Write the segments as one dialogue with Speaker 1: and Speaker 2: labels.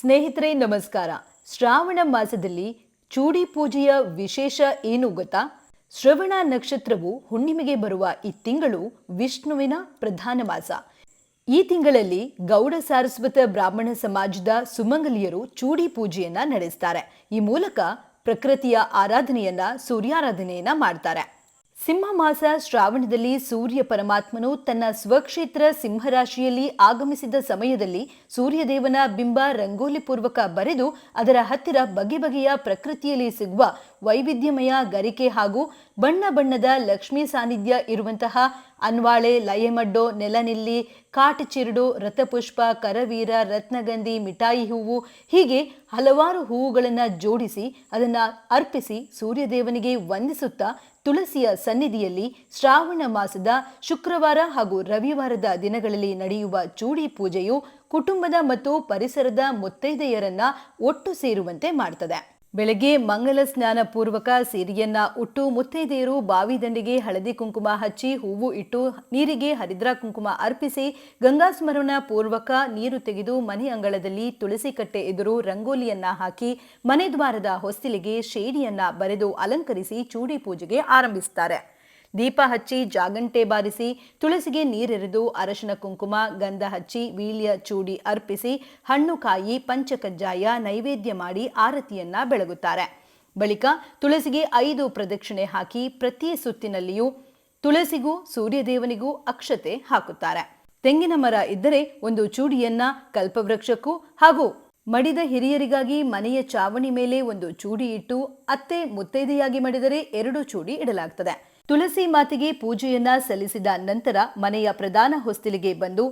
Speaker 1: ಸ್ನೇಹಿತರೆ, ನಮಸ್ಕಾರ. ಶ್ರಾವಣ ಮಾಸದಲ್ಲಿ ಚೂಡಿ ಪೂಜೆಯ ವಿಶೇಷ ಏನು ಗೊತ್ತಾ? ಶ್ರವಣ ನಕ್ಷತ್ರವು ಹುಣ್ಣಿಮೆಗೆ ಬರುವ ಈ ತಿಂಗಳು ವಿಷ್ಣುವಿನ ಪ್ರಧಾನ ಮಾಸ. ಈ ತಿಂಗಳಲ್ಲಿ ಗೌಡ ಸಾರಸ್ವತ ಬ್ರಾಹ್ಮಣ ಸಮಾಜದ ಸುಮಂಗಲಿಯರು ಚೂಡಿ ಪೂಜೆಯನ್ನ ನಡೆಸ್ತಾರೆ. ಈ ಮೂಲಕ ಪ್ರಕೃತಿಯ ಆರಾಧನೆಯನ್ನ, ಸೂರ್ಯಾರಾಧನೆಯನ್ನ ಮಾಡ್ತಾರೆ. ಸಿಂಹ ಮಾಸ ಶ್ರಾವಣದಲ್ಲಿ ಸೂರ್ಯ ಪರಮಾತ್ಮನು ತನ್ನ ಸ್ವಕ್ಷೇತ್ರ ಸಿಂಹರಾಶಿಯಲ್ಲಿ ಆಗಮಿಸಿದ ಸಮಯದಲ್ಲಿ ಸೂರ್ಯದೇವನ ಬಿಂಬ ರಂಗೋಲಿ ಪೂರ್ವಕ ಬರೆದು ಅದರ ಹತ್ತಿರ ಬಗೆ ಬಗೆಯ ಪ್ರಕೃತಿಯಲ್ಲಿ ಸಿಗುವ ವೈವಿಧ್ಯಮಯ ಗರಿಕೆ ಹಾಗೂ ಬಣ್ಣ ಬಣ್ಣದ ಲಕ್ಷ್ಮೀ ಸಾನ್ನಿಧ್ಯ ಇರುವಂತಹ ಅನ್ವಾಳೆ, ಲಯಮಡ್ಡೋ, ನೆಲನಿಲ್ಲಿ, ಕಾಟಚಿರುಡು, ರಥಪುಷ್ಪ, ಕರವೀರ, ರತ್ನಗಂಧಿ, ಮಿಠಾಯಿ ಹೂವು ಹೀಗೆ ಹಲವಾರು ಹೂವುಗಳನ್ನು ಜೋಡಿಸಿ ಅದನ್ನು ಅರ್ಪಿಸಿ ಸೂರ್ಯದೇವನಿಗೆ ವಂದಿಸುತ್ತಾ ತುಳಸಿಯ ಸನ್ನಿಧಿಯಲ್ಲಿ ಶ್ರಾವಣ ಮಾಸದ ಶುಕ್ರವಾರ ಹಾಗೂ ರವಿವಾರದ ದಿನಗಳಲ್ಲಿ ನಡೆಯುವ ಚೂಡಿ ಪೂಜೆಯು ಕುಟುಂಬದ ಮತ್ತು ಪರಿಸರದ ಮುತ್ತೈದೆಯರನ್ನ ಒಟ್ಟು ಸೇರುವಂತೆ ಮಾಡ್ತದೆ. ಬೆಳಗ್ಗೆ ಮಂಗಲ ಸ್ನಾನ ಪೂರ್ವಕ ಸೀರೆಯನ್ನ ಉಟ್ಟು ಮುತ್ತೈದೆಯರು ಬಾವಿ ದಂಡೆಗೆ ಹಳದಿ ಕುಂಕುಮ ಹಚ್ಚಿ ಹೂವು ಇಟ್ಟು ನೀರಿಗೆ ಹರಿದ್ರ ಕುಂಕುಮ ಅರ್ಪಿಸಿ ಗಂಗಾ ಸ್ಮರಣ ಪೂರ್ವಕ ನೀರು ತೆಗೆದು ಮನೆ ಅಂಗಳದಲ್ಲಿ ತುಳಸಿ ಕಟ್ಟೆ ಎದುರು ರಂಗೋಲಿಯನ್ನ ಹಾಕಿ ಮನೆ ದ್ವಾರದ ಹೊಸ್ತಿಲಿಗೆ ಶೇಡಿಯನ್ನ ಬರೆದು ಅಲಂಕರಿಸಿ ಚೂಡಿ ಪೂಜೆಗೆ ಆರಂಭಿಸುತ್ತಾರೆ ದೀಪ ಹಚ್ಚಿ ಜಾಗಂಟೆ ಬಾರಿಸಿ, ತುಳಸಿಗೆ ನೀರೆರೆದು ಅರಶಿನ ಕುಂಕುಮ, ಗಂಧ ಹಚ್ಚಿ ವೀಳ್ಯ ಚೂಡಿ ಅರ್ಪಿಸಿ, ಹಣ್ಣು ಕಾಯಿ, ಪಂಚಕಜ್ಜಾಯ ನೈವೇದ್ಯ ಮಾಡಿ ಆರತಿಯನ್ನ ಬೆಳಗುತ್ತಾರೆ. ಬಳಿಕ ತುಳಸಿಗೆ ಐದು ಪ್ರದಕ್ಷಿಣೆ ಹಾಕಿ ಪ್ರತಿ ಸುತ್ತಿನಲ್ಲಿಯೂ ತುಳಸಿಗೂ ಸೂರ್ಯದೇವನಿಗೂ ಅಕ್ಷತೆ ಹಾಕುತ್ತಾರೆ. ತೆಂಗಿನ ಮರ ಇದ್ದರೆ ಒಂದು ಚೂಡಿಯನ್ನ ಕಲ್ಪವೃಕ್ಷಕ್ಕೂ ಹಾಗೂ ಮಡಿದ ಹಿರಿಯರಿಗಾಗಿ ಮನೆಯ ಚಾವಣಿ ಮೇಲೆ ಒಂದು ಚೂಡಿ ಇಟ್ಟು, ಅತ್ತೆ ಮುತ್ತೈದೆಯಾಗಿ ಮಡಿದರೆ ಎರಡು ಚೂಡಿ ಇಡಲಾಗ್ತದೆ. ತುಳಸಿ ಮಾತೆಗೆ ಪೂಜೆಯನ್ನ ಸಲ್ಲಿಸಿದ ನಂತರ ಮನೆಯ ಪ್ರಧಾನ ಹೊಸ್ತಿಲಿಗೆ ಬಂದು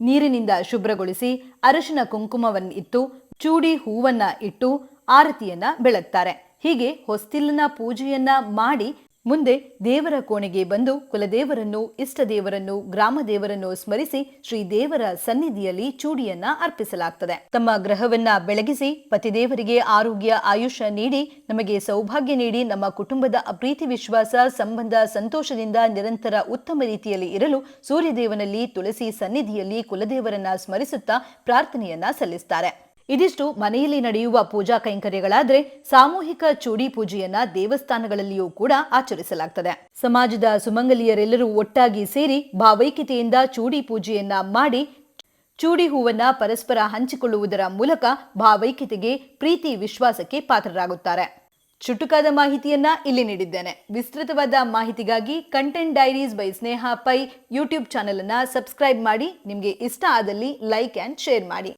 Speaker 1: ನೀರಿನಿಂದ ಶುಭ್ರಗೊಳಿಸಿ ಅರಶಿನ ಕುಂಕುಮವನ್ನಿತ್ತು ಚೂಡಿ ಹೂವನ್ನ ಇಟ್ಟು ಆರತಿಯನ್ನ ಬೆಳಗ್ತಾರೆ. ಹೀಗೆ ಹೊಸ್ತಿಲಿನ ಪೂಜೆಯನ್ನ ಮಾಡಿ ಮುಂದೆ ದೇವರ ಕೋಣೆಗೆ ಬಂದು ಕುಲದೇವರನ್ನು ಇಷ್ಟ ದೇವರನ್ನು ಗ್ರಾಮ ದೇವರನ್ನು ಸ್ಮರಿಸಿ ಶ್ರೀ ದೇವರ ಸನ್ನಿಧಿಯಲ್ಲಿ ಚೂಡಿಯನ್ನ ಅರ್ಪಿಸಲಾಗ್ತದೆ. ತಮ್ಮ ಗ್ರಹವನ್ನ ಬೆಳಗಿಸಿ ಪತಿದೇವರಿಗೆ ಆರೋಗ್ಯ ಆಯುಷ್ಯ ನೀಡಿ, ನಮಗೆ ಸೌಭಾಗ್ಯ ನೀಡಿ ನಮ್ಮ ಕುಟುಂಬದ ಪ್ರೀತಿ ವಿಶ್ವಾಸ, ಸಂಬಂಧ ಸಂತೋಷದಿಂದ ನಿರಂತರ ಉತ್ತಮ ರೀತಿಯಲ್ಲಿ ಇರಲು ಸೂರ್ಯದೇವನಲ್ಲಿ ತುಳಸಿ ಸನ್ನಿಧಿಯಲ್ಲಿ ಕುಲದೇವರನ್ನ ಸ್ಮರಿಸುತ್ತಾ ಪ್ರಾರ್ಥನೆಯನ್ನ ಸಲ್ಲಿಸ್ತಾರೆ. ಇದಿಷ್ಟು ಮನೆಯಲ್ಲಿ ನಡೆಯುವ ಪೂಜಾ ಕೈಂಕರ್ಯಗಳಾದರೆ ಸಾಮೂಹಿಕ ಚೂಡಿ ಪೂಜೆಯನ್ನ ದೇವಸ್ಥಾನಗಳಲ್ಲಿಯೂ ಕೂಡ ಆಚರಿಸಲಾಗ್ತದೆ. ಸಮಾಜದ ಸುಮಂಗಲಿಯರೆಲ್ಲರೂ ಒಟ್ಟಾಗಿ ಸೇರಿ ಭಾವೈಕ್ಯತೆಯಿಂದ ಚೂಡಿ ಪೂಜೆಯನ್ನ ಮಾಡಿ ಚೂಡಿ ಹೂವನ್ನ ಪರಸ್ಪರ ಹಂಚಿಕೊಳ್ಳುವುದರ ಮೂಲಕ ಭಾವೈಕ್ಯತೆಗೆ, ಪ್ರೀತಿ ವಿಶ್ವಾಸಕ್ಕೆ ಪಾತ್ರರಾಗುತ್ತಾರೆ. ಚುಟುಕಾದ ಮಾಹಿತಿಯನ್ನ ಇಲ್ಲಿ ನೀಡಿದ್ದೇನೆ. ವಿಸ್ತೃತವಾದ ಮಾಹಿತಿಗಾಗಿ content diaries by Sneha Pai YouTube channel ಅನ್ನ ಸಬ್ಸ್ಕ್ರೈಬ್ ಮಾಡಿ. ನಿಮಗೆ ಇಷ್ಟ ಆದಲ್ಲಿ ಲೈಕ್ ಅಂಡ್ ಶೇರ್ ಮಾಡಿ.